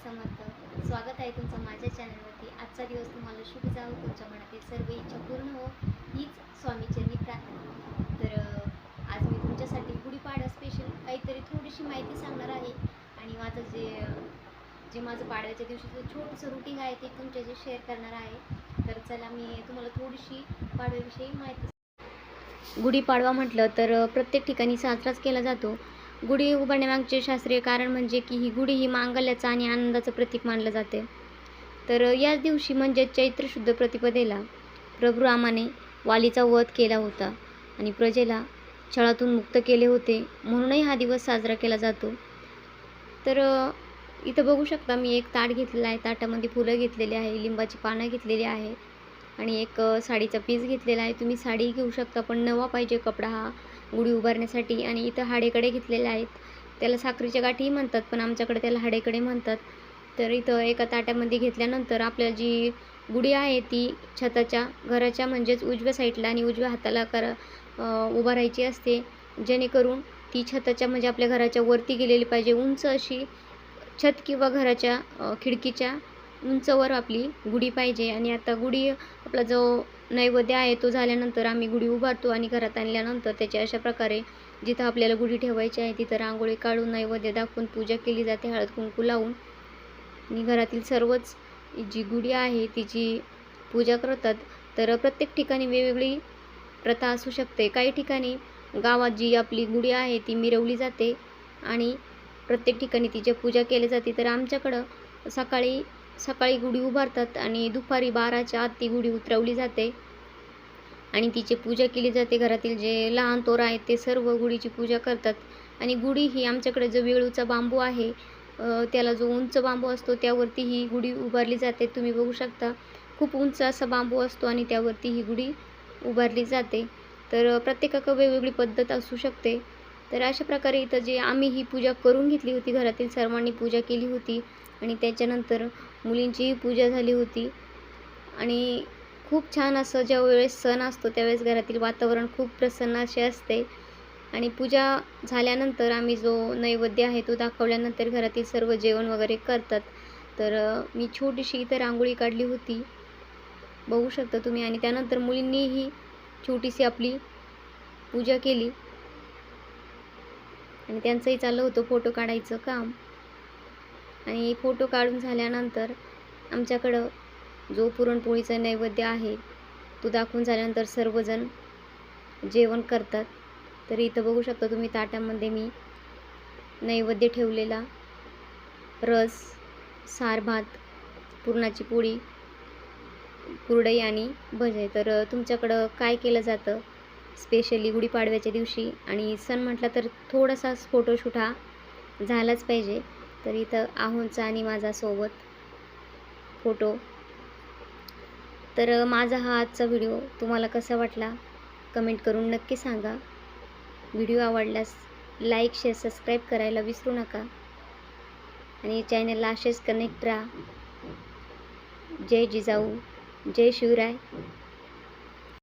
समर्थ. स्वागत आहे तुमचं माझ्या चॅनलवरती आजचा दिवस तुम्हाला शुभ जावं. तुमच्या मनातील सर्व इच्छा पूर्ण हो. हीच स्वामीचरणी प्रार्थना. तर आज मी तुमच्यासाठी गुढीपाडवा स्पेशल काहीतरी थोडीशी माहिती सांगणार आहे. आणि माझं जे जे माझं पाडव्याच्या दिवशीचं छोटंसं रुटीन आहे ते तुमच्याशी शेअर करणार आहे. तर चला मी तुम्हाला थोडीशी पाडव्याविषयी माहिती गुढीपाडवा म्हटलं तर प्रत्येक ठिकाणी साजराच केला जातो. गुढी उभारण्यामागचे शास्त्रीय कारण म्हणजे की ही गुढी ही मांगल्याचं आणि आनंदाचं प्रतीक मानलं जाते. तर याच दिवशी म्हणजे चैत्र शुद्ध प्रतिपदेला प्रभू रामाने वालीचा वध केला होता आणि प्रजेला छळातून मुक्त केले होते म्हणूनही हा दिवस साजरा केला जातो. तर इथं बघू शकता मी एक ताट घेतलेला आहे. ताटामध्ये फुलं घेतलेली आहे लिंबाची पानं घेतलेली आहे. आणि एक साडीचा पीस घेतलेला आहे. तुम्ही साडी घेऊ शकता पण नवा पाहिजे कपडा हा गुढी उभारण्यासाठी. आणि इथं हाडेकडे घेतलेले आहेत. त्याला साखरेच्या गाठीही म्हणतात पण आमच्याकडे त्याला हाडेकडे म्हणतात. तर इथं एका ताट्यामध्ये घेतल्यानंतर आपल्याला जी गुढी आहे ती छताच्या घराच्या म्हणजेच उजव्या साईडला आणि उजव्या हाताला कर उभारायची असते. जेणेकरून ती छताच्या म्हणजे आपल्या घराच्या वरती गेलेली पाहिजे. उंच अशी छत किंवा घराच्या खिडकीच्या उंचवर आपली गुढी पाहिजे. आणि आता गुढी आपला जो नैवेद्य आहे तो झाल्यानंतर आम्ही गुढी उभारतो आणि घरात आणल्यानंतर त्याची अशा प्रकारे जिथं आपल्याला गुढी ठेवायची आहे तिथं रांगोळी काढून नैवेद्य दाखवून पूजा केली जाते. हळद कुंकू लावून. आणि घरातील सर्वच जी गुढी आहे तिची पूजा करतात. तर प्रत्येक ठिकाणी वेगवेगळी प्रथा असू शकते. काही ठिकाणी गावात जी आपली गुढी आहे ती मिरवली जाते. आणि प्रत्येक ठिकाणी तिची पूजा केली जाते. तर आमच्याकडं सकाळी सकाळी गुढी उभारतात आणि दुपारी बाराच्या आत ती गुढी उतरवली जाते. आणि तिची पूजा केली जाते. घरातील जे लहान तोरा आहेत ते सर्व गुढीची पूजा करतात. आणि गुढी ही आमच्याकडे जो वेळूचा बांबू आहे त्याला जो उंच बांबू असतो त्यावरती ही गुढी उभारली जाते. तुम्ही बघू शकता खूप उंच असा बांबू असतो आणि त्यावरती ही गुढी उभारली जाते. तर प्रत्येकाकडे वेगवेगळी पद्धत असू शकते. तर अशा प्रकारे इथं जे आम्ही ही पूजा करून घेतली होती घरातील सर्वांनी पूजा केली होती आणि त्याच्यानंतर मुलींचीही पूजा झाली होती. आणि खूप छान असं ज्या वेळेस सण असतो त्यावेळेस घरातील वातावरण खूप प्रसन्न असे असते. आणि पूजा झाल्यानंतर आम्ही जो नैवेद्य आहे तो दाखवल्यानंतर घरातील सर्व जेवण वगैरे करतात. तर मी छोटीशी इथं रांगोळी काढली होती. बघू शकता तुम्ही. आणि त्यानंतर मुलींनीही छोटीशी आपली पूजा केली. आणि त्यांचंही चाललं होतं फोटो काढायचं काम. आणि फोटो काढून झाल्यानंतर आमच्याकडं जो पुरणपोळीचा नैवेद्य आहे तो दाखवून झाल्यानंतर सर्वजण जेवण करतात. तर इथं बघू शकता तुम्ही ताटामध्ये मी नैवेद्य ठेवलेला. रस सार भात पुरणाची पोळी कुरडई आणि भजे. तर तुमच्याकडं काय केलं जातं? स्पेशली गुढीपाडव्याच्या दिवशी आणि सण म्हटला तर थोडासा फोटोशूट हा झालाच पाहिजे. तर इथं आहोंचा आणि माझा सोबत फोटो. तर माझा हा आजचा व्हिडिओ तुम्हाला कसा वाटला? कमेंट करून नक्की सांगा. व्हिडिओ आवडल्यास लाईक शेअर सबस्क्राईब करायला विसरू नका. आणि चॅनलला असेच कनेक्ट राहा. जय जिजाऊ जय शिवराय.